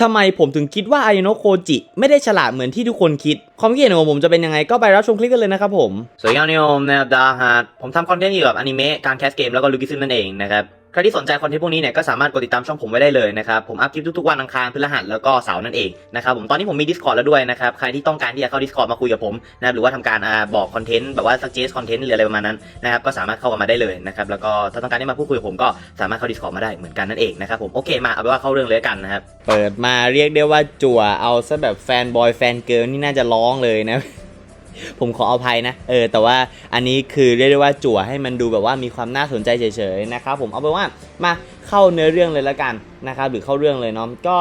ทำไมผมถึงคิดว่าอายโนะโคจิ ไม่ได้ฉลาดเหมือนที่ทุกคนคิด ความคิดเห็นของผมจะเป็นยังไงก็ไปรับชมคลิปกันเลยนะครับผม สวัสดีครับนิโอมนะครับดาฮาร์ดผมทำคอนเทนต์เกี่ยวกับอนิเมะการแคสเกมแล้วก็ลูกิซึมนั่นเองนะครับ ใครที่สนใจคอนเทนต์พวกนี้เนี่ยก็สามารถกดติดตามช่องผมไว้ได้เลยนะครับ ผมอัพคลิปทุกๆวันอังคารพฤหัสแล้วก็เสาร์นั่นเองนะครับผมตอนนี้ผมมี Discord แล้วด้วยนะครับ ใครที่ต้องการที่จะเข้า Discord มาคุยกับผมนะครับหรือว่าทำการอบอกคอนเทนต์แบบว่า suggest คอนเทนต์หรืออะไรประมาณนั้นนะครับก็สามารถเข้ามาได้เลยนะครับแล้วก็ถ้าต้องการที่มาพูดคุยกับผมก็สามารถเข้า Discord มาได้เหมือนกันนั่นเองนะครับผมโอเคมาเอาเป็นว่าเข้าเรื่องเลยกันนะครับเปิดมาเรียกได้ว่าจั่วเอาซะแบบแฟนบอยแฟนเกิร์ลนี่น่าจะร้องเลยนะ ผมขออภัยนะ เออ แต่ว่าอันนี้คือเรียกได้ว่าจั่วให้มันดูแบบว่ามีความน่าสนใจเฉยๆนะครับผมเอาเป็นว่ามาเข้าเนื้อเรื่องเลยละกันนะครับหรือเข้าเรื่องเลยเนาะก็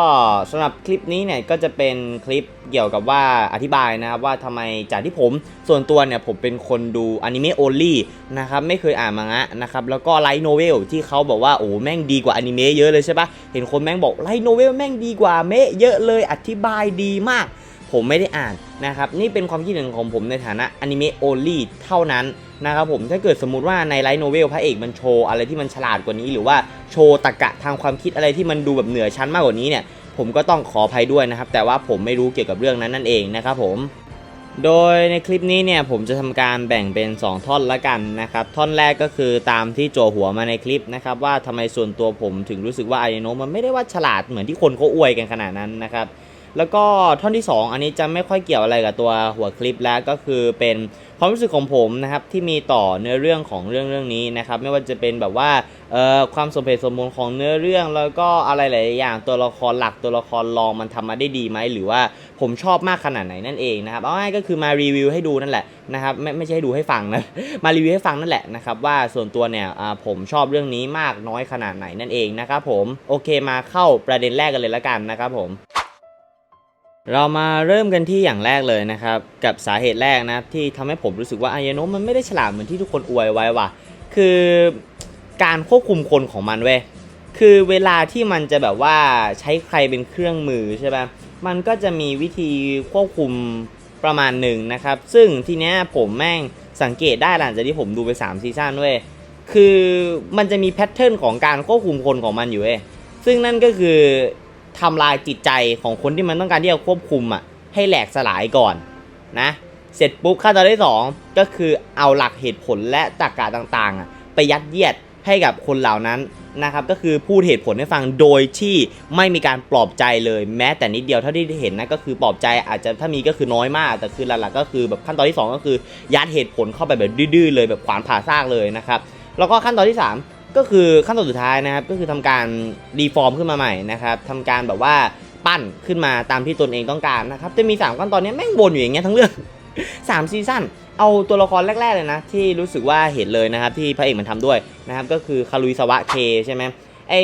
สำหรับคลิปนี้เนี่ยก็จะเป็นคลิปเกี่ยวกับว่าอธิบายนะครับว่าทำไมจากที่ผมส่วนตัวเนี่ยผมเป็นคนดูอนิเมะโอลี่นะครับไม่เคยอ่านมังงะนะครับแล้วก็ไลท์โนเวลที่เขาบอกว่าโอ้แม่งดีกว่าอนิเมะเยอะเลยใช่ปะเห็นคนแม่งบอกไลท์โนเวลแม่งดีกว่าเมะเยอะเลยอธิบายดีมาก ผมไม่ได้อ่านนะครับนี่เป็นความคิดเห็นของผมในฐานะอนิเมะโอลี่เท่านั้นนะครับผมถ้าเกิดสมมติว่าในไลท์โนเวลพระเอกมันโชว์อะไรที่มันฉลาดกว่านี้ หรือว่าโชว์ตรรกะทางความคิดอะไรที่มันดูแบบเหนือชั้นมากกว่านี้เนี่ยผมก็ต้องขออภัยด้วยนะครับ แต่ว่าผมไม่รู้เกี่ยวกับเรื่องนั้นนั่นเองนะครับผม โดยในคลิปนี้เนี่ยผมจะทำการแบ่งเป็น 2 ท่อนละกันนะครับ ท่อนแรกก็คือตามที่โจหัวมาในคลิปนะครับ ว่าทำไมส่วนตัวผมถึงรู้สึกว่าไอโนมันไม่ได้ว่าฉลาดเหมือนที่คนเขาอวยกันขนาดนั้นนะครับ แล้วก็ท่อนที่ 2 อันนี้จะไม่ค่อยเกี่ยวอะไรกับตัวหัวคลิปแล้วก็คือเป็นความรู้สึกของผมนะครับที่มีต่อเนื้อเรื่องของเรื่องเรื่องนี้นะครับไม่ว่าจะเป็นแบบว่าเอ่อความสมเหตุสมผลของเนื้อเรื่อง แล้วก็อะไรหลายอย่างตัวละครหลักตัวละครรองมันทำมาได้ดีไหมหรือว่าผมชอบมากขนาดไหนนั่นเองนะครับเอาง่ายก็คือมารีวิวให้ดูนั่นแหละนะครับไม่ไม่ใช่ให้ดูให้ฟังนะมารีวิวให้ฟังนั่นแหละนะครับว่าส่วนตัวเนี่ยอ่าผมชอบเรื่องนี้มากน้อยขนาดไหนนั่นเองนะครับผมโอเคมาเข้าประเด็นแรกกันเลยละกันนะครับผม เรามาเริ่มกันที่อย่างแรกเลยนะครับ กับสาเหตุแรกนะที่ทำให้ผมรู้สึกว่าอายโนะมันไม่ได้ฉลาดเหมือนที่ทุกคนอวยไว้ว่ะ คือการควบคุมคนของมันเว้ยคือเวลาที่มันจะแบบว่าใช้ใครเป็นเครื่องมือใช่ปะมันก็จะมีวิธีควบคุมประมาณหนึ่งนะครับ ซึ่งทีเนี้ยผมแม่งสังเกตได้หลังจากที่ผมดูไป3ซีซั่นเว้ยคือมันจะมีแพทเทิร์นของการควบคุมคนของมันอยู่เว้ยซึ่งนั่นก็คือ ทำลายจิตใจของคนที่มันต้องการที่จะควบคุมอะให้แหลกสลายก่อนนะเสร็จปุ๊บขั้นตอนที่สองก็คือเอาหลักเหตุผลและตรรกะต่างๆอะไปยัดเยียดให้กับคนเหล่านั้นนะครับก็คือพูดเหตุผลให้ฟังโดยที่ไม่มีการปลอบใจเลยแม้แต่นิดเดียวเท่าที่เห็นนะก็คือปลอบใจอาจจะถ้ามีก็คือน้อยมาก แต่คือหลักๆก็คือแบบขั้นตอนที่สองก็คือยัดเหตุผลเข้าไปแบบดื้อๆเลยแบบขวานผ่าซากเลยนะครับแล้วก็ขั้นตอนที่สาม ก็คือขั้นตอนสุดท้ายนะครับก็คือทำการรีฟอร์มขึ้นมาใหม่นะครับทำการแบบว่าปั้นขึ้นมาตามที่ตนเองต้องการนะครับจะมี 3 ขั้นตอนเนี้ยแม่งวนอยู่อย่างเงี้ยทั้งเรื่อง 3 ซีซั่นเอาตัวละครแรก ๆ เลยนะ ที่รู้สึกว่าเห็นเลยนะครับ ที่พระเอกมันทำด้วยนะครับ ก็คือคารุยสวะเคใช่ไหมไอ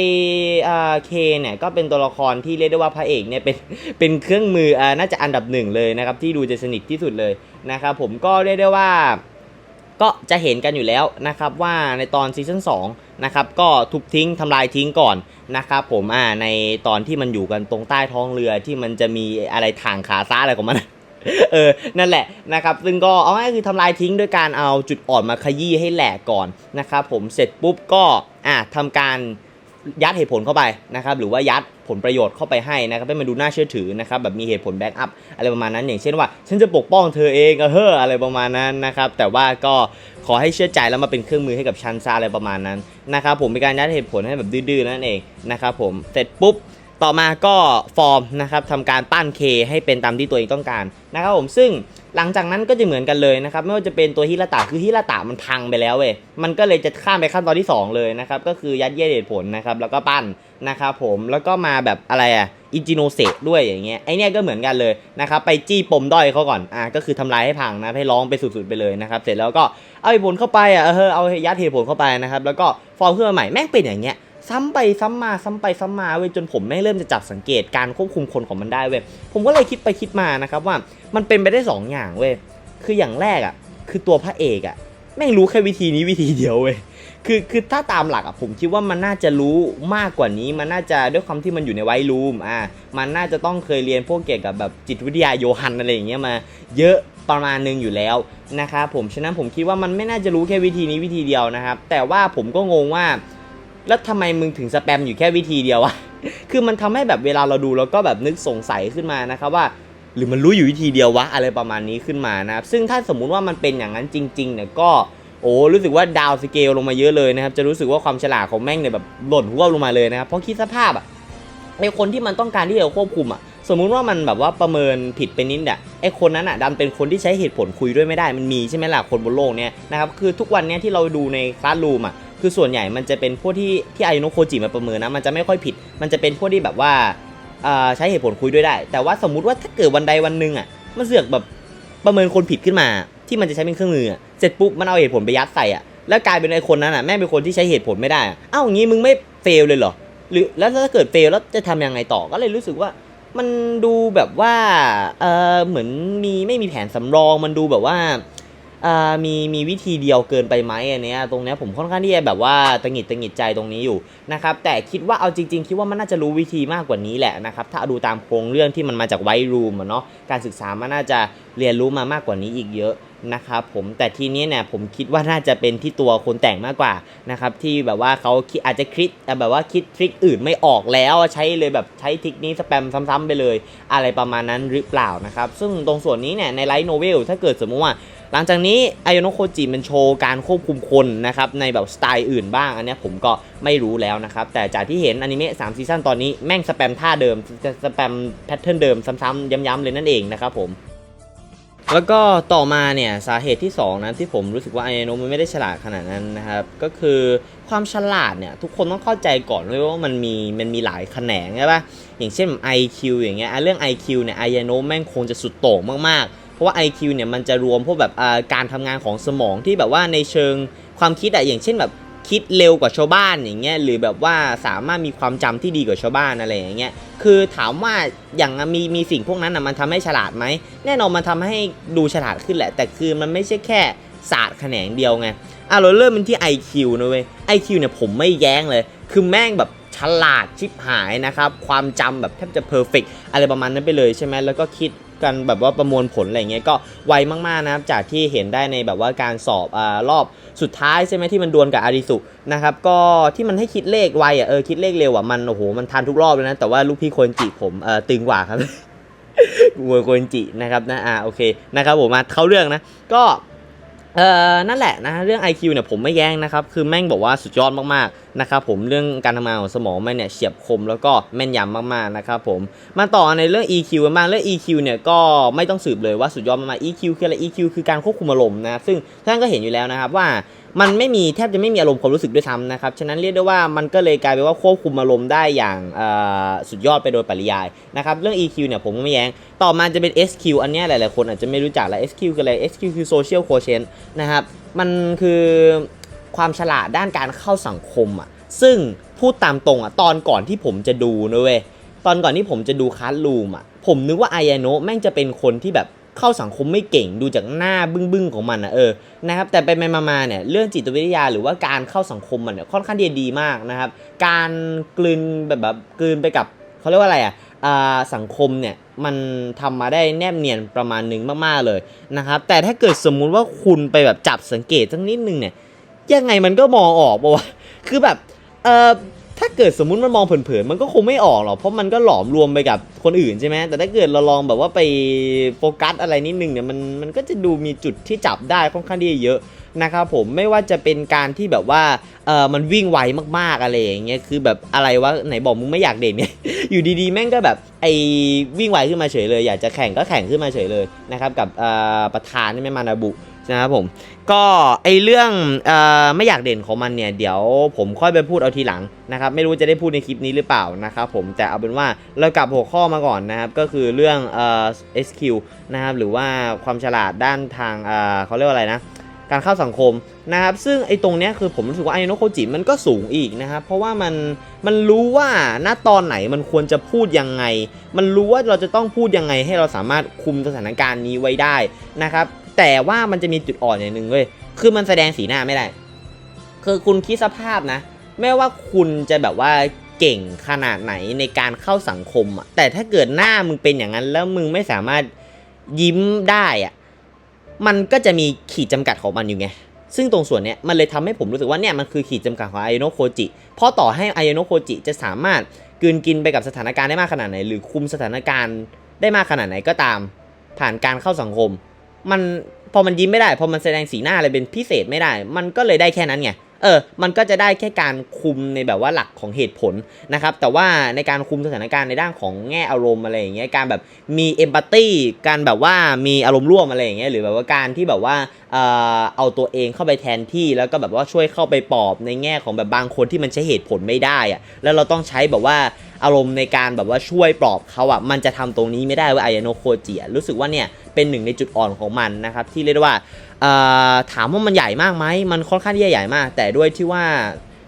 เคเนี่ยก็เป็นตัวละครที่เรียกได้ว่าพระเอกเนี่ยเป็นเป็นเครื่องมืออ่าน่าจะอันดับหนึ่งเลยนะครับที่ดูจะสนิทที่สุดเลยนะครับผมก็เรียกได้ว่า ก็จะเห็นกันอยู่แล้วนะครับว่าในตอนซีซั่น2นะครับก็ทุบทิ้งทำลายทิ้งก่อนนะครับผมอ่าในตอนที่มันอยู่กันตรงใต้ท้องเรือที่มันจะมีอะไรทางขาซ้าอะไรของมันเออ นั่นแหละนะครับ ซึ่งก็เอาง่ายคือทำลายทิ้งด้วยการเอาจุดอ่อนมาขยี้ให้แหลกก่อนนะครับผม เสร็จปุ๊บก็อะทำการ ยัดเหตุผลเข้าไปนะครับหรือว่ายัดผลประโยชน์เข้าไปให้นะครับให้มันดูน่าเชื่อถือนะครับแบบมีเหตุผลแบ็กอัพอะไรประมาณนั้น อย่างเช่นว่า ฉันจะปกป้องเธอเองเออเฮ้ออะไรประมาณนั้นนะครับแต่ว่าก็ขอให้เชื่อใจแล้วมาเป็นเครื่องมือให้กับชันซาอะไรประมาณนั้นนะครับผมเป็นการยัดเหตุผลให้แบบดื้อๆนั่นเองนะครับผมเสร็จปุ๊บ ต่อมาก็ฟอร์มนะครับทำการปั้นเคให้เป็นตามที่ตัวเองต้องการนะครับผมซึ่งหลังจากนั้นก็จะเหมือนกันเลยนะครับไม่ว่าจะเป็นตัวฮิราตะคือฮิราตะมันพังไปแล้วเว้ยมันก็เลยจะข้ามไปขั้นตอนที่ 2 เลยนะครับก็คือยัดเยียดเหตุผลนะครับแล้วก็ปั้นนะครับผมแล้วก็มาแบบอะไรอะอิจิโนเซด้วยอย่างเงี้ยไอเนี้ยก็เหมือนกันเลยนะครับไปจี้ปมด้อยเขาก่อนอะก็คือทำลายให้พังนะให้ร้องไปสุดๆไปเลยนะครับเสร็จแล้วก็เอาเหตุผลเข้าไปอะเออเอายัดเหตุผลเข้าไปนะครับแล้วก็ฟอร์มขึ้นมาใหม่แม่งเป็นอย่างเงี้ย ซ้ำไปซ้ำมาซ้ำไปซ้ำมาเว้ยจนผมไม่งเริ่มจะจับสังเกตการควบคุมคนของมันได้เว้ยผมก็เลยคิดไปคิดมานะครับว่ามันเป็นไปได้สองอย่างเว้ยคืออย่างแรกอะคือตัวพระเอกอะแม่งรู้แค่วิธีนี้วิธีเดียวเว้ยคือคือถ้าตามหลักอะผมคิดว่ามันน่าจะรู้มากกว่านี้ มันน่าจะด้วยความที่มันอยู่ในไวท์รูมอ่ามันน่าจะต้องเคยเรียนพวกเกี่ยวกับแบบจิตวิทยาโยฮันอะไรอย่างเงี้ยมา เยอะประมาณหนึงอยู่แล้วนะครับผมฉะนั้นผมคิดว่ามันไม่น่าจะรู้แค่วิธีนี้วิธีเดียวนะครับ แต่ว่าผมก็งงว่า แล้วทำไมมึงถึงสแปมอยู่แค่วิธีเดียววะ คือมันทำให้แบบเวลาเราดูเราก็แบบนึกสงสัยขึ้นมานะครับว่า หรือมันรู้อยู่วิธีเดียววะอะไรประมาณนี้ขึ้นมานะครับ ซึ่งถ้าสมมุติว่ามันเป็นอย่างนั้นจริงๆเนี่ยก็โอ้รู้สึกว่าดาวสเกลลงมาเยอะเลยนะครับ จะรู้สึกว่าความฉลาดของแม่งเนี่ยแบบหล่นหัวลงมาเลยนะครับ เพราะคิดสภาพอะไอคนที่มันต้องการที่จะควบคุมอะสมมุติว่ามันแบบว่าประเมินผิดไปนิดอะไอคนนั้นอะดันเป็นคนที่ใช้เหตุผลคุยด้วยไม่ได้มันมีใช่ไหมล่ะคนบนโลกเนี่ยนะครับคือทุกวันเนี้ยที่เราดูในคลาสรูมอะ คือส่วนใหญ่มันจะเป็นพวกที่ที่อายุโนโคจิมาประเมินนะมันจะไม่ค่อยผิด มันจะเป็นพวกที่แบบว่าใช้เหตุผลคุยด้วยได้ แต่ว่าสมมุติว่าถ้าเกิดวันใดวันหนึ่งอะมันเสือกแบบประเมินคนผิดขึ้นมา ที่มันจะใช้เป็นเครื่องมือเสร็จปุ๊บมันเอาเหตุผลไปยัดใส่อะแล้วกลายเป็นไอ้คนนั้นอะแม่เป็นคนที่ใช้เหตุผลไม่ได้อ้าอย่างงี้มึงไม่เฟลเลยเหรอหรือแล้วถ้าเกิดเฟลแล้วจะทำยังไงต่อก็เลยรู้สึกว่า มันดูแบบว่าเออเหมือนมีไม่มีแผนสำรองมันดูแบบว่า มีมีวิธีเดียวเกินไปไหมอันเนี้ยตรงเนี้ยผมค่อนข้างที่จะแบบว่าตังหงิดตังหงิดใจตรงนี้อยู่นะครับแต่คิดว่าเอาจริง ๆ คิดว่ามันน่าจะรู้วิธีมากกว่านี้แหละนะครับถ้าดูตามโครงเรื่องที่มันมาจากไวรูมเนาะการศึกษามันน่าจะเรียนรู้มามากกว่านี้อีกเยอะ นะครับผมแต่ทีนี้เนี่ยผมคิดว่าน่าจะเป็นที่ตัวคนแต่งมากกว่านะครับที่แบบว่าเขาคิดอาจจะคิดแบบว่าคิดทริคอื่นไม่ออกแล้วใช้เลยแบบใช้ทริคนี้สแปมซ้ำๆไปเลย อะไรประมาณนั้นหรือเปล่านะครับ ซึ่งตรงส่วนนี้เนี่ยในไลท์โนเวลถ้าเกิดสมมติว่าหลังจากนี้ไอายโนโคจิมันโชว์การควบคุมคนนะครับในแบบสไตล์อื่นบ้าง อันเนี้ยผมก็ไม่รู้แล้วนะครับ แต่จากที่เห็นอนิเมะ3ซีซั่นตอนนี้แม่งสแปมท่าเดิมจะสแปมแพทเทิร์นเดิมซ้ำๆย้ำๆเลยนั่นเองนะครับผม แล้วก็ต่อมาเนี่ยสาเหตุที่2นะที่ผมรู้สึกว่าไอโนมันไม่ได้ฉลาดขนาดนั้นนะครับ ก็คือความฉลาดเนี่ยทุกคนต้องเข้าใจก่อนเลยว่ามันมีมันมีหลายแขนงใช่ปะอย่างเช่น IQ อย่างเงี้ยเรื่อง IQ เนี่ยไอโนแม่งคงจะสุดโต่งมากๆ เพราะว่า IQ เนี่ยมันจะรวมพวกแบบการทำงานของสมองที่แบบว่าในเชิงความคิดอะอย่างเช่นแบบ คิดเร็วกว่าชาวบ้านอย่างเงี้ยหรือแบบว่าสามารถมีความจำที่ดีกว่าชาวบ้านอะไรอย่างเงี้ยคือถามว่าอย่างมีมีสิ่งพวกนั้นอะมันทำให้ฉลาดไหมแน่นอนมันทำให้ดูฉลาดขึ้นแหละ แต่คือมันไม่ใช่แค่ศาสตร์แขนงเดียวไงอะเราเริ่มมันที่ IQ นะเว้ย IQ เนี่ยผมไม่แย้งเลย คือแม่งแบบฉลาดชิบหายนะครับ ความจำแบบแทบจะเพอร์เฟกอะไรประมาณนั้นไปเลยใช่ไหมแล้วก็คิด กันแบบว่าประมวลผลอะไรเงี้ยก็ไวมากๆนะครับจากที่เห็นได้ในแบบว่าการสอบอ่รอบสุดท้ายใช่ไหมที่มันดวลกับอาริสุนะครับก็ที่มันให้คิดเลขไวอะเออคิดเลขเร็วอะมันโอ้โหมันทันทุกรอบเลยนะแต่ว่าลูกพี่โคนจิผมเออตึงกว่าครับวัวโคนจินะครับนะอ่าโอเคนะครับผมมาเข้าเรื่องนะก็ เออนั่นแหละนะเรื่อง IQ เนี่ยผมไม่แย้งนะครับ คือแม่งบอกว่าสุดยอดมากๆนะครับผมเรื่องการทำงานของสมองแม่เนี่ยเฉียบคมแล้วก็แม่นยำมากๆนะครับผมมาต่อในเรื่อง EQ กันบ้างเรื่อง EQ เนี่ยก็ไม่ต้องสืบเลยว่าสุดยอดมากๆ EQ คืออะไร EQ คือการควบคุมอารมณ์นะซึ่งท่านก็เห็นอยู่แล้วนะครับว่ามันไม่มีแทบจะไม่มีอารมณ์ความรู้สึกด้วยซ้ำนะครับ ฉะนั้นเรียกได้ว่ามันก็เลยกลายเป็นว่าควบคุมอารมณ์ได้อย่างสุดยอดไปโดยปริยายนะครับ เรื่อง EQ เนี่ยผมก็ไม่แย้ง ต่อมาจะเป็น SQ อันนี้หลายๆคนอาจจะไม่รู้จักแล้ว SQ คืออะไร SQ คือ social quotient นะครับ มันคือความฉลาดด้านการเข้าสังคมอะ ซึ่งพูดตามตรงอะตอนก่อนที่ผมจะดูนะเว้ย ตอนก่อนที่ผมจะดูคลาสรูมอะ ผมนึกว่าไอายาโนะแม่งจะเป็นคนที่แบบ เข้าสังคมไม่เก่งดูจากหน้าบึ้งๆของมันนะเออนะครับแต่ไปๆมาๆเนี่ยเรื่องจิตวิทยาหรือว่าการเข้าสังคมมันเนี่ยค่อนข้างที่จะดีมากนะครับ การกลืนแบบแบบกลืนไปกับเขาเรียกว่าอะไรอะอ่าสังคมเนี่ยมันทำมาได้แนบเนียนประมาณหนึ่งมากๆเลยนะครับแต่ถ้าเกิดสมมุติว่าคุณไปแบบจับสังเกตสักนิดนึงเนี่ยยังไงมันก็มองออกปะวะคือแบบเออ เกิดสมมุติมันมองเผินๆมันก็คงไม่ออกหรอกเพราะมันก็หลอมรวมไปกับคนอื่นใช่ไหมแต่ถ้าเกิดเราลองแบบว่าไปโฟกัสอะไรนิดนึงเนี่ยมันมันก็จะดูมีจุดที่จับได้ค่อนข้างที่จะเยอะ นะครับผมไม่ว่าจะเป็นการที่แบบว่าเออมันวิ่งไวมากๆอะไรอย่างเงี้ยคือแบบอะไรวะไหนบอกมึงไม่อยากเด่นเนี่ยอยู่ดีๆ แม่งก็แบบไอวิ่งไวขึ้นมาเฉยเลย อยากจะแข่งก็แข่งขึ้นมาเฉยเลยนะครับกับประธานนี่ไม่มานาบุนะครับผมก็ไอเรื่องออไม่อยากเด่นของมันเนี่ยเดี๋ยวผมค่อยไปพูดเอาทีหลังนะครับไม่รู้จะได้พูดในคลิปนี้หรือเปล่านะครับผมแต่เอาเป็นว่าเรากลับหัวข้อมาก่อนนะครับก็คือเรื่องเอ่อ SQ นะครับหรือว่าความฉลาดด้านทางเอ่อเขาเรียกว่าอะไรนะ การเข้าสังคมนะครับซึ่งไอ้ตรงเนี้ยคือผมรู้สึกว่าไอ้โนโคจิมันก็สูงอีกนะครับเพราะว่ามันมันรู้ว่าณตอนไหนมันควรจะพูดยังไง มันรู้ว่าเราจะต้องพูดยังไงให้เราสามารถคุมสถานการณ์นี้ไว้ได้นะครับแต่ว่ามันจะมีจุดอ่อนอย่างหนึ่งเว้ยคือมันแสดงสีหน้าไม่ได้ คือคุณคิดสภาพนะไม่ว่าคุณจะแบบว่าเก่งขนาดไหนในการเข้าสังคมอะแต่ถ้าเกิดหน้ามึงเป็นอย่างนั้นแล้วมึงไม่สามารถยิ้มได้อะ มันก็จะมีขีดจำกัดของมันอยู่ไง ซึ่งตรงส่วนเนี้ยมันเลยทำให้ผมรู้สึกว่าเนี่ยมันคือขีดจำกัดของไอโนโคจิ เพราะต่อให้ไอโนโคจิจะสามารถกืนกินไปกับสถานการณ์ได้มากขนาดไหน หรือคุมสถานการณ์ได้มากขนาดไหนก็ตาม ผ่านการเข้าสังคม มันพอมันยิ้มไม่ได้ พอมันแสดงสีหน้าอะไรเป็นพิเศษไม่ได้ มันก็เลยได้แค่นั้นไง เออ มันก็จะได้แค่การคุมในแบบว่าหลักของเหตุผลนะครับ แต่ว่าในการคุมสถานการณ์ในด้านของแง่อารมณ์อะไรอย่างเงี้ย การแบบมีเอมพัตตีการแบบว่ามีอารมณ์ร่วมอะไรอย่างเงี้ย หรือแบบว่าการที่แบบว่าเออเอาตัวเองเข้าไปแทนที่ แล้วก็แบบว่าช่วยเข้าไปปลอบในแง่ของแบบบางคนที่มันใช้เหตุผลไม่ได้อะแล้วเราต้องใช้แบบว่าอารมณ์ในการแบบว่าช่วยปลอบเขาอะมันจะทำตรงนี้ไม่ได้ว่าอายโนโคจิอรู้สึกว่าเนี่ยเป็นหนึ่งในจุดอ่อนของมันนะครับที่เรียกว่า ถามว่ามันใหญ่มากไหมมันค่อนข้างที่จะใหญ่มาก แต่ด้วยที่ว่า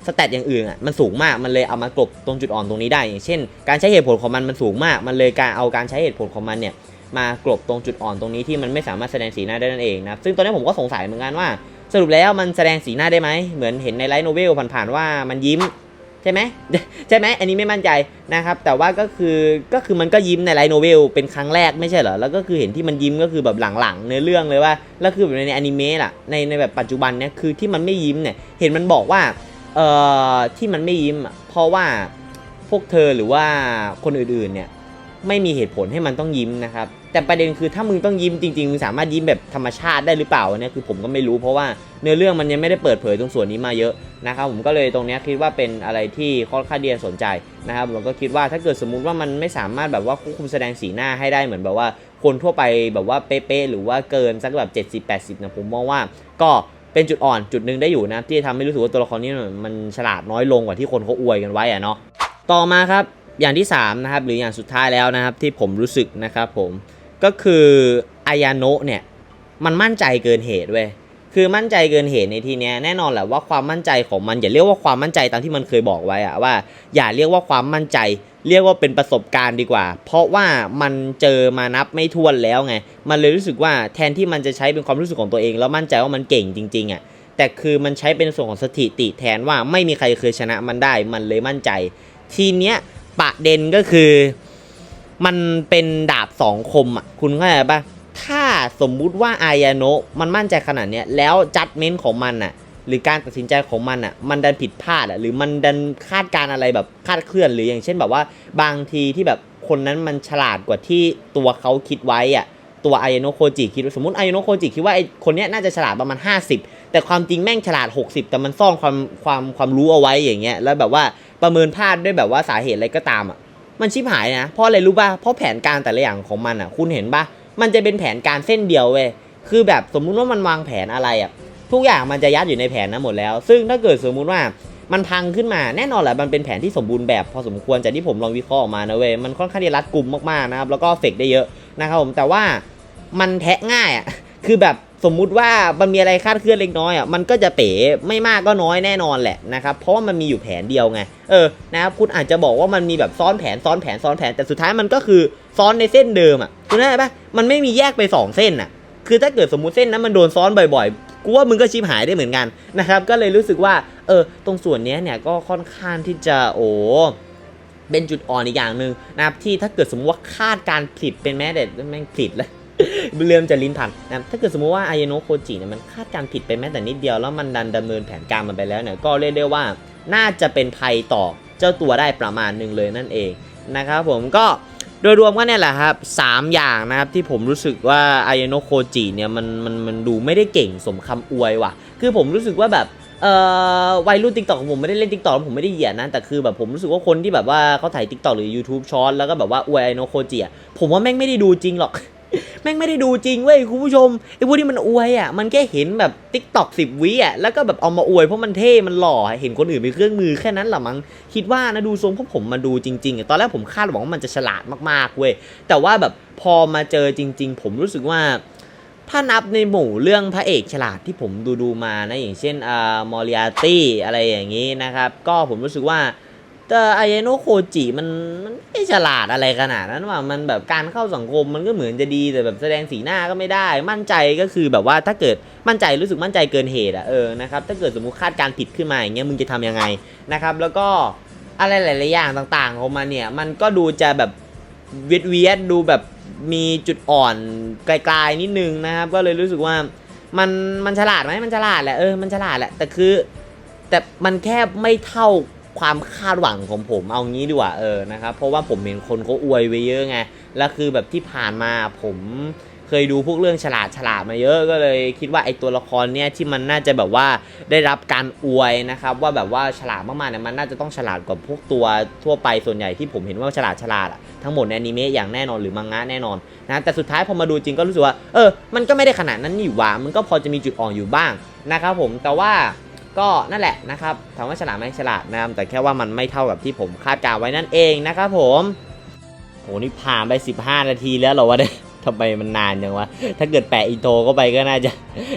สแตทอย่างอื่นอะมันสูงมากมันเลยเอามากลบตรงจุดอ่อนตรงนี้ได้ อย่างเช่น การใช้เหตุผลของมันมันสูงมาก มันเลยการเอาการใช้เหตุผลของมันเนี่ยมากลบตรงจุดอ่อนตรงนี้ที่มันไม่สามารถแสดงสีหน้าได้นั่นเองนะซึ่งตอนนี้ผมก็สงสัยเหมือนกันว่า สรุปแล้วมันแสดงสีหน้าได้ไหมเหมือนเห็นในไลท์โนเวลผ่านๆว่ามันยิ้ม ใช่ไหมใช่ไหมอันนี้ไม่มั่นใจนะครับ แต่ว่าก็คือก็คือมันก็ยิ้มในไลโนเวลเป็นครั้งแรกไม่ใช่เหรอ แล้วก็คือเห็นที่มันยิ้มก็คือแบบหลังๆเนื้อเรื่องเลยว่า แล้วคือแบบในอนิเมะล่ะในในแบบปัจจุบันเนี่ยคือที่มันไม่ยิ้มเนี่ยเห็นมันบอกว่าเอ่อที่มันไม่ยิ้มเพราะว่าพวกเธอหรือว่าคนอื่นๆเนี่ยไม่มีเหตุผลให้มันต้องยิ้มนะครับ แต่ประเด็นคือถ้ามึงต้องยิ้มจริงๆ มึงสามารถยิ้มแบบธรรมชาติได้หรือเปล่าเนี่ยคือผมก็ไม่รู้เพราะว่าเนื้อเรื่องมันยังไม่ได้เปิดเผยตรงส่วนนี้มาเยอะนะครับผมก็เลยตรงนี้คิดว่าเป็นอะไรที่ค่อนข้างดีสนใจนะครับผมก็คิดว่าถ้าเกิดสมมุติว่ามันไม่สามารถแบบว่าควบคุมแสดงสีหน้าให้ได้เหมือนแบบว่าคนทั่วไปแบบว่าเป๊ะๆหรือว่าเกินสักแบบ70-80นะผมมองว่าก็เป็นจุดอ่อนจุดหนึ่งได้อยู่นะที่ทำให้รู้สึกว่าตัวละครนี้มันฉลาดน้อยลงกว่าที่คนเขาอวยกันไว้อะเนาะต่อมาครับอย่างที่3นะครับหรืออย่างสุดท้ายแล้วนะครับที่ผมรู้สึกนะครับผม ก็คืออายาโนะเนี่ยมันมั่นใจเกินเหตุเว้ยคือมั่นใจเกินเหตุในทีเนี้ยแน่นอนแหละว่าความมั่นใจของมันอย่าเรียกว่าความมั่นใจตามที่มันเคยบอกไว้อะว่า อย่าเรียกว่าความมั่นใจ เรียกว่าเป็นประสบการณ์ดีกว่า เพราะว่ามันเจอมานับไม่ถ้วนแล้วไงมันเลยรู้สึกว่าแทนที่มันจะใช้เป็นความรู้สึกของตัวเอง แล้วมั่นใจว่ามันเก่งจริงๆอะแต่คือมันใช้เป็นส่วนของสถิติแทนว่าไม่มีใครเคยชนะมันได้มันเลยมั่นใจ ทีเนี้ยประเด็นก็คือ มันเป็นดาบสองคมอะคุณเข้าใจปะถ้าสมมุติว่าอายาโนะมันมั่นใจขนาดเนี้ยแล้วจัดเม้นต์ของมันอะ หรือการตัดสินใจของมันอะ มันดันผิดพลาดอะหรือมันดันคาดการณ์อะไรแบบคาดเคลื่อนหรืออย่างเช่นแบบว่าบางทีที่แบบคนนั้นมันฉลาดกว่าที่ตัวเขาคิดไว้อะตัวอายาโนโคจิคิดสมมติอายาโนโคจิคิดว่าไอคนเนี้ยน่าจะฉลาดประมาณ 50 แต่ความจริงแม่งฉลาด 60 แต่มันซ่อนความความความรู้เอาไว้อย่างเงี้ยแล้วแบบว่าประเมินพลาดด้วยแบบว่าสาเหตุอะไรก็ตามอะ มันชิบหายนะเพราะอะไรรู้ป่ะเพราะแผนการแต่ละอย่างของมันอะ คุณเห็นป่ะมันจะเป็นแผนการเส้นเดียวเว้ยคือแบบสมมุติว่ามันวางแผนอะไรอะทุกอย่างมันจะยัดอยู่ในแผนนั้นหมดแล้ว ซึ่งถ้าเกิดสมมุติว่ามันพังขึ้นมาแน่นอนแหละมันเป็นแผนที่สมบูรณ์แบบพอสมควรจากที่ผมลองวิเคราะห์ออกมานะเว้ยมันค่อนข้างที่รัดกลุ่มมากๆนะครับแล้วก็เฟกได้เยอะนะครับผมแต่ว่ามันแทะง่ายอะคือแบบ สมมุติว่ามันมีอะไรคาดเคลื่อนเล็กน้อยอะมันก็จะเป๋ไม่มากก็น้อยแน่นอนแหละนะครับเพราะว่ามันมีอยู่แผนเดียวไงเออนะครับคุณอาจจะบอกว่ามันมีแบบซ้อนแผนซ้อนแผนซ้อนแผนแต่สุดท้ายมันก็คือซ้อนในเส้นเดิมอะคุณเข้ปะมันไม่มีแยกไปสองเส้นอะ คือถ้าเกิดสมมุติเส้นนั้นมันโดนซ้อนบ่อยๆกูว่ามึงก็ชิบหายได้เหมือนกันนะครับก็เลยรู้สึกว่าเออตรงส่วนนี้เนี่ยก็ค่อนข้างที่จะโอ้เป็นจุดอ่อนอีกอย่างหนึ่งนะครับที่ถ้าเกิดสมมติว่าคาดการผิดเป็นแม้แต่แม่งผิดแล้ว เริ่มจะลิ้นพันนะถ้าเกิดสมมติว่าอายโนะโคจิเนี่ยมันคาดการผิดไปแม้แต่นิดเดียวแล้วมันดันดำเนินแผนการมันไปแล้วเนี่ยก็เรียกได้ว่าน่าจะเป็นภัยต่อเจ้าตัวได้ประมาณหนึ่งเลยนั่นเองนะครับผมก็โดยรวมก็เนี่ยแหละครับสามอย่างนะครับที่ผมรู้สึกว่าอายโนะโคจิเนี่ยมันมันมันดูไม่ได้เก่งสมคำอวยว่ะ คือผมรู้สึกว่าแบบเอ่อวัยรุ่นติ๊กต็อกผมไม่ได้เล่นติ๊กต็อกผมไม่ได้เหยียดนะแต่คือแบบผมรู้สึกว่าคนที่แบบว่าเขาถ่ายติ๊กต็อกหรือ YouTube ช็อตแล้วก็แบบว่าอวยไอโนโคจิอะผมว่าแม่งไม่ได้ดูจริงหรอก แม่งไม่ได้ดูจริงเว้ยคุณผู้ชมไอ้พวกที่มันอวยอะมันแค่เห็นแบบติ๊กต็อกสิบวิอะแล้วก็แบบเอามาอวยเพราะมันเท่มันหล่อเห็นคนอื่นมีเครื่องมือแค่นั้นแหละมั้งคิดว่านะดูทรงพวกผมมาดูจริงๆอะตอนแรกผมคาดหวังว่ามันจะฉลาดมากๆเว้ยแต่ว่าแบบพอมาเจอจริง ๆ ผมรู้สึกว่าถ้านับในหมู่เรื่องพระเอกฉลาดที่ผมดูดูๆมานะอย่างเช่นอ่ามอริอาตี้อะไรอย่างนี้นะครับ ก็ผมรู้สึกว่า แต่อายโนโคจิมันมันไม่ฉลาดอะไรขนาดนั้นว่ามันแบบการเข้าสังคมมันก็เหมือนจะดีแต่แบบแสดงสีหน้าก็ไม่ได้ มั่นใจก็คือแบบว่าถ้าเกิดมั่นใจรู้สึกมั่นใจเกินเหตุอะเออนะครับถ้าเกิดสมมติคาดการผิดขึ้นมาอย่างเงี้ยมึงจะทำยังไงนะครับ แล้วก็อะไรหลายๆอย่างต่างๆของมันเนี่ยมันก็ดูจะแบบเวียดเวียดดูแบบมีจุดอ่อนไกลๆนิดนึงนะครับ ก็เลยรู้สึกว่ามันมันฉลาดไหมมันฉลาดแหละเออมันฉลาดแหละแต่คือ แต่มันแค่ไม่เท่า ความคาดหวังของผมเอางี้ดีกว่าเออนะครับเพราะว่าผมเห็นคนเขาอวยไว้เยอะไงแล้วคือแบบที่ผ่านมาผมเคยดูพวกเรื่องฉลาดฉลาดมาเยอะก็เลยคิดว่าไอตัวละครเนี่ยที่มันน่าจะแบบว่าได้รับการอวยนะครับว่าแบบว่าฉลาดมากๆเนี่ยมันน่าจะต้องฉลาดกว่าพวกตัวทั่วไปส่วนใหญ่ที่ผมเห็นว่าฉลาดฉลาดอะทั้งหมดในอนิเมะอย่างแน่นอนหรือมังงะแน่นอนนะแต่สุดท้ายพอมาดูจริงก็รู้สึกว่าเออมันก็ไม่ได้ขนาดนั้นนี่หว่ามันก็พอจะมีจุดอ่อนอยู่บ้างนะครับผมแต่ว่า ก็นั่นแหละนะครับถามว่าฉลาดไหมฉลาดนะครับแต่แค่ว่ามันไม่เท่ากับที่ผมคาดการไว้นั่นเองนะครับผมโหนี่ผ่านไป 15 นาทีแล้วเหรอวะเนี่ยทำไมมันนานจังวะ ถ้าเกิดแปะอินโทรเข้าไปก็น่าจะ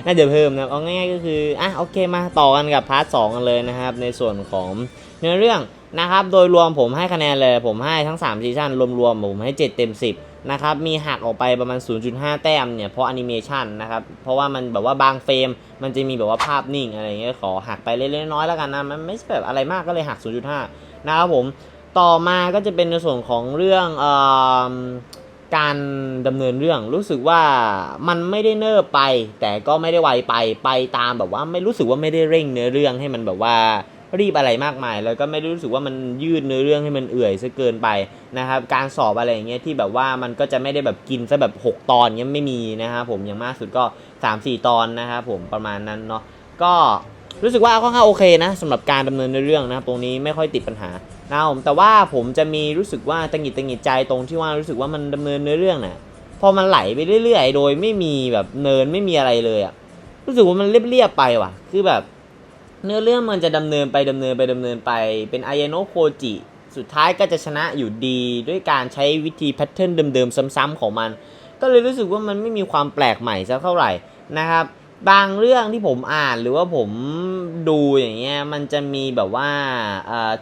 น่าจะเพิ่มนะ เอาง่ายๆก็คือ อะโอเคมาต่อกันกับพาร์ทสกันเลยนะครับ ในส่วนของเนื้อเรื่องนะครับ โดยรวมผมให้คะแนนเลย ผมให้ทั้ง3ซีซั่นรวมๆผมให้ 7 เต็ม 10 นะครับมีหักออกไปประมาณ 0.5 แต้มเนี่ยเพราะแอนิเมชันนะครับเพราะว่ามันแบบว่าบางเฟรม มันจะมีแบบว่าภาพนิ่งอะไรเงี้ยขอหักไปเล็กๆน้อยๆแล้วกันนะมันไม่ใช่แบบอะไรมากก็เลยหัก 0.5 นะครับผมต่อมาก็จะเป็นในส่วนของเรื่องออการดำเนินเรื่องรู้สึกว่ามันไม่ได้เนิบไป แต่ก็ไม่ได้ไวไปไปตามแบบว่าไม่รู้สึกว่าไม่ได้เร่งเนื้อเรื่องให้มันแบบว่า รีบอะไรมากมาย แล้วก็ไม่ได้รู้สึกว่ามันยืดเนื้อเรื่องให้มันเอื่อยซะเกินไปนะครับการสอบอะไรอย่างเงี้ยที่แบบว่ามันก็จะไม่ได้แบบกินซะแบบ 6 ตอนเงี้ยไม่มีนะครับผมอย่างมากสุดก็ 3-4 ตอนนะครับผมประมาณนั้นเนาะก็รู้สึกว่าค่อนข้างโอเคนะสำหรับการดำเนินเนื้อเรื่องนะครับตรงนี้ไม่ค่อยติดปัญหานะครับผมแต่ว่าผมจะมีรู้สึกว่าตังหิดตังหิดใจตรงที่ว่ารู้สึกว่ามันดำเนินเนื้อเรื่องน่ะพอมันไหลไปเรื่อย ๆ โดยไม่มีแบบเนินไม่มีอะไรเลยอะรู้สึกว่ามันเรียบๆไปว่ะ คือแบบ เนื้อเรื่องมันจะดำเนินไปดำเนินไปดำเนินไป เป็นอายโนะโคจิ สุดท้ายก็จะชนะอยู่ดี ด้วยการใช้วิธีแพทเทิร์นเดิมๆซ้ำๆของมัน ก็เลยรู้สึกว่ามันไม่มีความแปลกใหม่สักเท่าไหร่นะครับ บางเรื่องที่ผมอ่านหรือว่าผมดูอย่างเงี้ยมันจะมีแบบว่า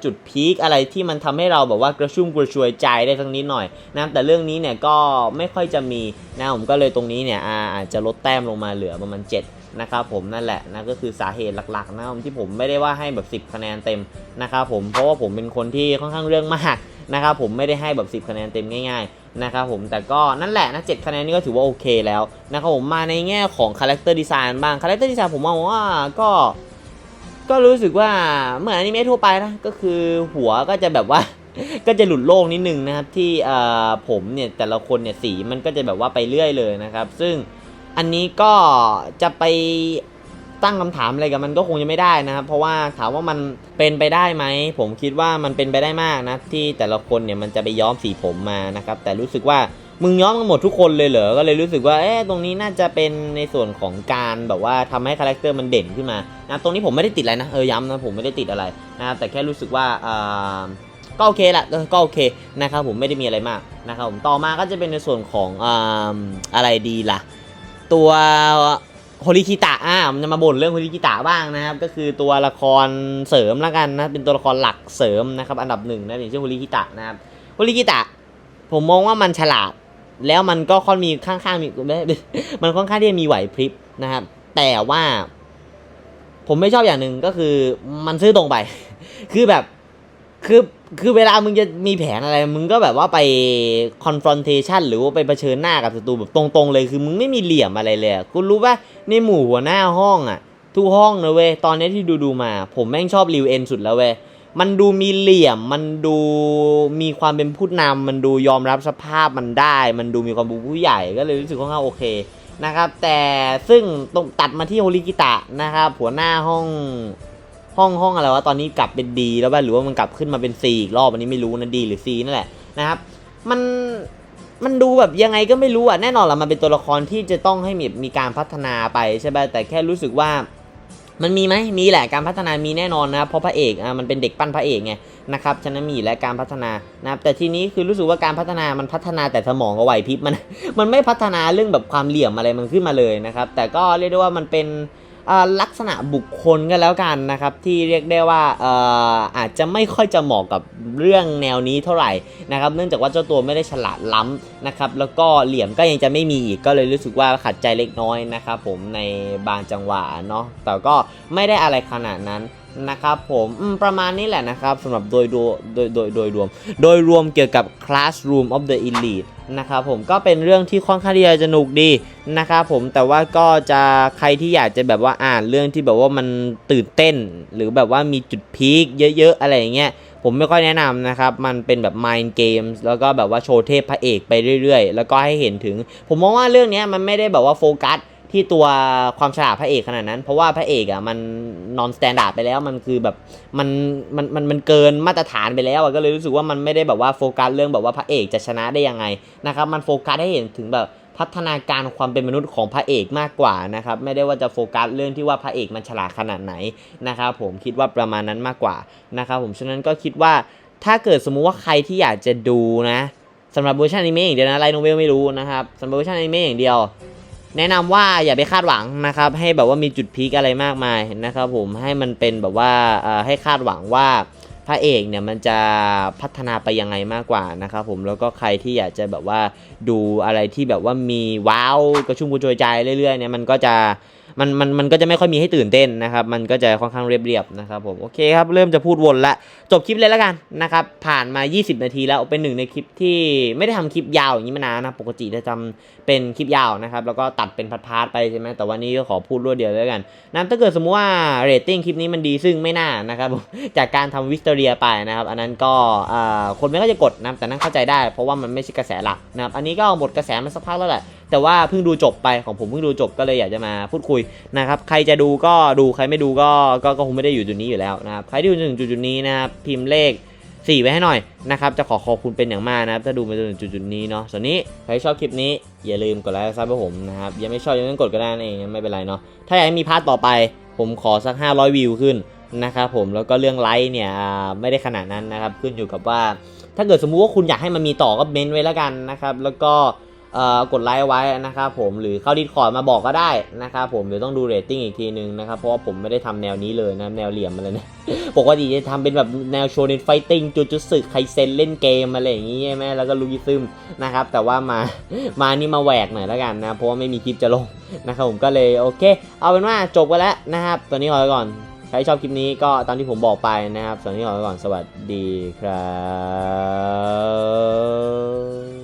จุดพีคอะไรที่มันทำให้เราแบบว่ากระชุ่มกระชวยใจได้สักนิดหน่อยนะแต่เรื่องนี้เนี่ยก็ไม่ค่อยจะมีนะผมก็เลยตรงนี้เนี่ยอาอาจจะลดแต้มลงมาเหลือประมาณ 7 นะครับผมนั่นแหละนะก็คือสาเหตุหลักๆนะครับที่ผมไม่ได้ว่าให้แบบ 10 คะแนนเต็มนะครับผมเพราะว่าผมเป็นคนที่ค่อนข้างเรื่องมากนะครับผมไม่ได้ให้แบบ 10 คะแนนเต็มง่ายๆนะครับผมแต่ก็นั่นแหละนะ7คะแนนนี่ก็ถือว่าโอเคแล้วนะครับผมมาในแง่ของคาแรคเตอร์ดีไซน์บ้างคาแรคเตอร์ดีไซน์ผมมองว่าก็ก็รู้สึกว่าเหมือนอนิเมะทั่วไปนะก็คือหัวก็จะแบบว่า ก็จะหลุดโลกนิดนึงนะครับที่ผมเนี่ยแต่ละคนเนี่ยสีมันก็จะแบบว่าไปเรื่อยเลยนะครับ ซึ่ง อันนี้ก็จะไปตั้งคำถามอะไรกับมันก็คงจะไม่ได้นะครับ เพราะว่าถามว่ามันเป็นไปได้ไหม ผมคิดว่ามันเป็นไปได้มากนะ ที่แต่ละคนเนี่ยมันจะไปย้อมสีผมมานะครับ แต่รู้สึกว่ามึงย้อมกันหมดทุกคนเลยเหรอ ก็เลยรู้สึกว่า เอ๊ะ ตรงนี้น่าจะเป็นในส่วนของการแบบว่าทำให้คาแรคเตอร์มันเด่นขึ้นมา นะ ตรงนี้ผมไม่ได้ติดอะไรนะ เออ ย้ำนะ ผมไม่ได้ติดอะไรนะครับ แต่แค่รู้สึกว่าอ่าก็โอเคแหละก็โอเคนะครับผมไม่ได้มีอะไรมากนะครับผม ต่อมาก็จะเป็นในส่วนของอ่าอะไรดีล่ะ ตัวโฮริคิตะอ่ามันจะมาบ่นเรื่องโฮริคิตะบ้างนะครับ ก็คือตัวละครเสริมแล้วกันนะเป็นตัวละครหลักเสริมนะครับ อันดับหนึ่งนะอย่างเช่นโฮริคิตะนะครับโฮริคิตะ ผมมองว่ามันฉลาด แล้วมันก็ค่อนมีข้างๆมีมันค่อนข้างที่จะมีไหวพริบนะครับ แต่ว่าผมไม่ชอบอย่างหนึ่งก็คือมันซื่อตรงไป คือแบบ คือ คือเวลามึงจะมีแผนอะไร มึงก็แบบว่าไป confrontation หรือว่าไปเผชิญหน้ากับศัตรูแบบตรงๆเลย คือมึงไม่มีเหลี่ยมอะไรเลยอะคุณรู้ป่ะในหมู่หัวหน้าห้องอะ ทุกห้องนะเว้ย ตอนนี้ที่ดูดูๆมา ผมแม่งชอบริวเอ็นสุดแล้วเว้ย มันดูมีเหลี่ยม มันดูมีความเป็นผู้นำมันดูยอมรับสภาพมันได้ มันดูมีความเป็นผู้ใหญ่ ก็เลยรู้สึกค่อนข้างโอเคนะครับ แต่ซึ่งตรงตัดมาที่โฮริกิตะนะครับ หัวหน้าห้อง ห้องห้องอะไรวะตอนนี้กลับเป็นดีแล้วป่ะหรือว่ามันกลับขึ้นมาเป็น C อีกรอบอันนี้ไม่รู้นะดีหรือ C นั่นแหละนะครับ มันมันดูแบบยังไงก็ไม่รู้อะแน่นอนละมันเป็นตัวละครที่จะต้องให้มีมีการพัฒนาไปใช่ป่ะแต่แค่รู้สึกว่ามันมีไหมมีแหละการพัฒนามีแน่นอนนะเพราะพระเอกอะมันเป็นเด็กปั้นพระเอกไงนะครับฉะนั้นมีและการพัฒนานะครับแต่ทีนี้คือรู้สึกว่าการพัฒนามันพัฒนาแต่สมองกับไหวพริบมันมันไม่พัฒนาเรื่องแบบความเหลี่ยมอะไรมันขึ้นมาเลยนะครับแต่ก็เรียกได้ว่ามันเป็น ลักษณะบุคคลก็แล้วกันนะครับที่เรียกได้ว่าอ่ออาจจะไม่ค่อยจะเหมาะกับเรื่องแนวนี้เท่าไหร่นะครับเนื่องจากว่าเจ้าตัวไม่ได้ฉลาดล้ำนะครับแล้วก็เหลี่ยมก็ยังจะไม่มีอีกก็เลยรู้สึกว่าขัดใจเล็กน้อยนะครับผมในบางจังหวะเนาะแต่ก็ไม่ได้อะไรขนาดนั้น นะครับผมมประมาณนี้แหละนะครับสำหรับโดยโดยโดยโดยรวม โดยรวมเกี่ยวกับ Classroom of the Elite นะครับผมก็เป็นเรื่องที่ค่อนข้างที่จะสนุกดีนะครับผมแต่ว่าก็จะใครที่อยากจะแบบว่าอ่านเรื่องที่แบบว่ามันตื่นเต้น หรือแบบว่ามีจุดพีคเยอะๆ อะไรอย่างเงี้ยผมไม่ค่อยแนะนำนะครับ มันเป็นแบบ Mind Games แล้วก็แบบว่าโชว์เทพพระเอกไปเรื่อยๆ แล้วก็ให้เห็นถึง ผมมองว่าเรื่องนี้มันไม่ได้แบบว่าโฟกัส ที่ตัวความฉลาดพระเอกขนาดนั้น เพราะว่าพระเอกอะมันนอนสแตนดาร์ดไปแล้วมันคือแบบมันมันมันมันเกินมาตรฐานไปแล้วก็เลยรู้สึกว่ามันไม่ได้แบบว่าโฟกัสเรื่องแบบว่าพระเอกจะชนะได้ยังไงนะครับมันโฟกัสให้เห็นถึงแบบพัฒนาการความเป็นมนุษย์ของพระเอกมากกว่านะครับไม่ได้ว่าจะโฟกัสเรื่องที่ว่าพระเอกมันฉลาดขนาดไหนนะครับผมคิดว่าประมาณนั้นมากกว่านะครับผมฉะนั้นก็คิดว่าถ้าเกิดสมมุติว่าใครที่อยากจะดูนะสำหรับเวอร์ชันอนิเมะอย่างเดียวนะไลโนเวลไม่รู้นะครับสำหรับเวอร์ชันอนิเมะอย่างเดียว แนะนำว่าอย่าไปคาดหวังนะครับ ให้แบบว่ามีจุดพีคอะไรมากมายนะครับ ผมให้มันเป็นแบบว่าให้คาดหวังว่าพระเอกเนี่ยมันจะพัฒนาไปยังไงมากกว่านะครับผมแล้วก็ใครที่อยากจะแบบว่าดูอะไรที่แบบว่ามีว้าวกระชุ่มกระชวยใจเรื่อยๆเนี่ยมันก็จะ มันมันมันก็จะไม่ค่อยมีให้ตื่นเต้นนะครับมันก็จะค่อนข้างเรียบๆนะครับผมโอเคครับเริ่มจะพูดวนละจบคลิปเลยแล้วกันนะครับผ่านมา 20 นาทีแล้วเป็นหนึ่งในคลิปที่ไม่ได้ทำคลิปยาวอย่างนี้มานานนะปกติจะทำเป็นคลิปยาวนะครับแล้วก็ตัดเป็นพาร์ทๆไปใช่ไหมแต่วันนี้ก็ขอพูดรวดเดียวแล้วกันนะถ้าเกิดสมมติว่าเรตติ้งคลิปนี้มันดีซึ่งไม่น่านะครับจากการทำวิสเตอเรียไปนะครับอันนั้นก็คนไม่ก็จะกดนะแต่นั่นเข้าใจได้ เพราะว่ามันไม่ใช่กระแสหลักนะครับอันนี้ก็หมดกระแสมาสักพักแล้วแหละ แต่ว่าเพิ่งดูจบไปของผมเพิ่งดูจบก็เลยอยากจะมาพูดคุยนะครับใครจะดูก็ดูใครไม่ดูก็ก็คงไม่ได้อยู่จุดนี้อยู่แล้วนะครับใครที่อยู่ถึงจุดจุดนี้นะครับพิมพ์เลข4ไว้ให้หน่อยนะครับ จะขอขอบคุณเป็นอย่างมากนะครับ ถ้าดูมาจนถึงจุดจุดนี้เนาะส่วนนี้ใครชอบคลิปนี้ อย่าลืมกดไลค์ซับให้ผมนะครับ ยังไม่ชอบยังต้องกดก็ได้นั่นเองไม่เป็นไรเนาะถ้าอยากให้มีพาร์ทต่อไป ผมขอสัก 500 วิวขึ้นนะครับผมแล้วก็เรื่องไลค์เนี่ยไม่ได้ขนาดนั้นนะครับ ขึ้นอยู่กับว่า ถ้าเกิดสมมุติว่าคุณอยากให้มันมีต่อก็เม้นไว้แล้วกันนะครับ แล้วก็ กดไลค์ไว้นะครับผมหรือเข้าดิสคอร์ดมาบอกก็ได้นะครับผมเดี๋ยวต้องดูเรตติ้งอีกทีนึงนะครับเพราะว่าผมไม่ได้ทำแนวนี้เลยนะแนวเหลี่ยมอะไรเนี่ยปกติจะทำเป็นแบบแนวโชว์ในไฟติ้งจุดจุดสึกไคเซนเล่นเกมอะไรอย่างงี้ใช่ไหมแล้วก็ลูกิซึมนะครับแต่ว่ามามานี่มาแหวกหน่อยแล้วกันนะเพราะว่าไม่มีคลิปจะลงนะครับผมก็เลยโอเค เอาเป็นว่าจบไปแล้วนะครับตอนนี้ขอไปก่อนใครชอบคลิปนี้ก็ตามที่ผมบอกไปนะครับตอนนี้ขอไปก่อนสวัสดีครับ